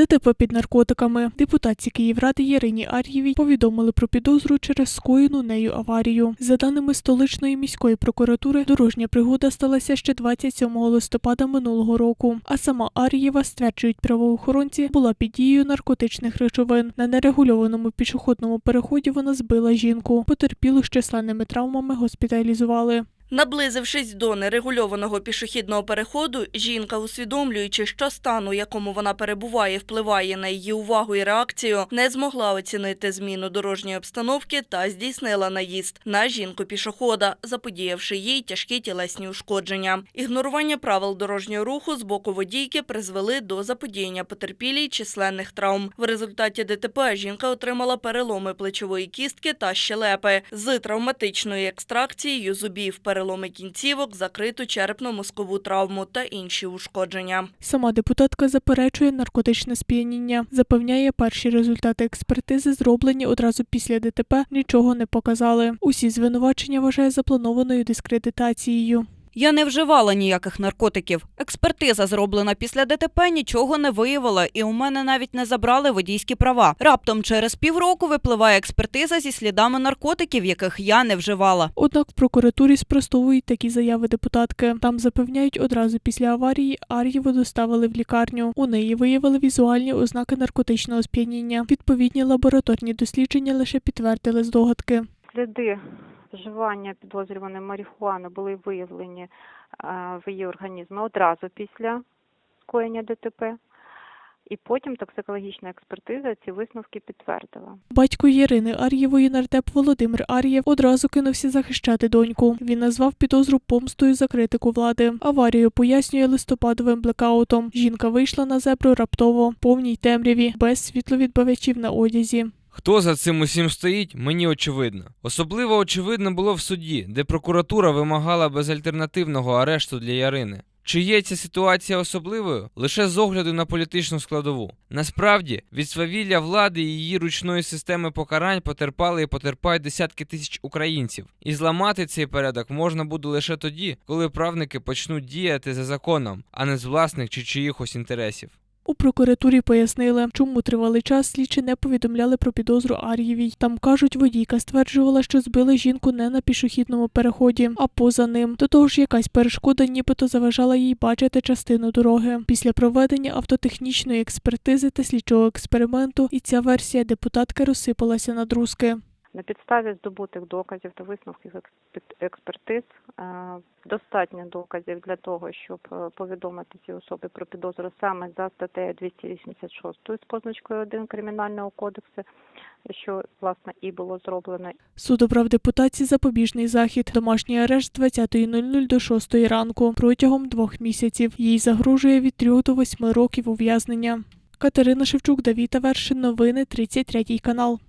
ДТП під наркотиками. Депутатці Київради Ярині Ар'євій повідомили про підозру через скоєну нею аварію. За даними столичної міської прокуратури, дорожня пригода сталася ще 27 листопада минулого року. А сама Ар'єва, стверджують правоохоронці, була під дією наркотичних речовин. На нерегульованому пішохідному переході вона збила жінку. Потерпілу з численними травмами госпіталізували. Наблизившись до нерегульованого пішохідного переходу, жінка, усвідомлюючи, що стан, у якому вона перебуває, впливає на її увагу і реакцію, не змогла оцінити зміну дорожньої обстановки та здійснила наїзд на жінку пішохода, заподіявши їй тяжкі тілесні ушкодження. Ігнорування правил дорожнього руху з боку водійки призвели до заподіяння потерпілій численних травм. В результаті ДТП жінка отримала переломи плечової кістки та щелепи з травматичною екстракцією зубів, переломи кінцівок, закриту черепно-мозкову травму та інші ушкодження. Сама депутатка заперечує наркотичне сп'яніння. Запевняє, перші результати експертизи, зроблені одразу після ДТП, нічого не показали. Усі звинувачення вважає запланованою дискредитацією. Я не вживала ніяких наркотиків. Експертиза, зроблена після ДТП, нічого не виявила, і у мене навіть не забрали водійські права. Раптом через півроку випливає експертиза зі слідами наркотиків, яких я не вживала. Однак в прокуратурі спростовують такі заяви депутатки. Там запевняють, одразу після аварії Ар'єву доставили в лікарню. У неї виявили візуальні ознаки наркотичного сп'яніння. Відповідні лабораторні дослідження лише підтвердили здогадки. Сліди вживання підозрюваної марихуани були виявлені е, в її організмі одразу після скоєння ДТП. І потім токсикологічна експертиза ці висновки підтвердила. Батько Ірини Ар'євої нардеп Володимир Ар'єв одразу кинувся захищати доньку. Він назвав підозру помстою за критику влади. Аварію пояснює листопадовим блекаутом. Жінка вийшла на зебру раптово, повній темряві, без світловідбавачів на одязі. Хто за цим усім стоїть, мені очевидно. Особливо очевидно було в суді, де прокуратура вимагала безальтернативного арешту для Ярини. Чи є ця ситуація особливою? Лише з огляду на політичну складову. Насправді, від свавілля влади і її ручної системи покарань потерпали і потерпають десятки тисяч українців. І зламати цей порядок можна буде лише тоді, коли правники почнуть діяти за законом, а не з власних чи чиїхось інтересів. У прокуратурі пояснили, чому тривалий час слідчі не повідомляли про підозру Ар'євій. Там кажуть, водійка стверджувала, що збила жінку не на пішохідному переході, а поза ним. До того ж, якась перешкода нібито заважала їй бачити частину дороги. Після проведення автотехнічної експертизи та слідчого експерименту і ця версія депутатки розсипалася на друзки. На підставі здобутих доказів та висновків експ- експертиз е, достатньо доказів для того, щоб е, повідомити ці особи про підозру саме за статтею 286 з позначкою 1 Кримінального кодексу, що власне і було зроблено. Суд обрав депутатці запобіжний захід, домашній арешт з 20.00 до 6 ранку протягом двох місяців. Їй загрожує від 3 до 8 років ув'язнення. Катерина Шевчук, Давіта Вершин, новини 33 канал.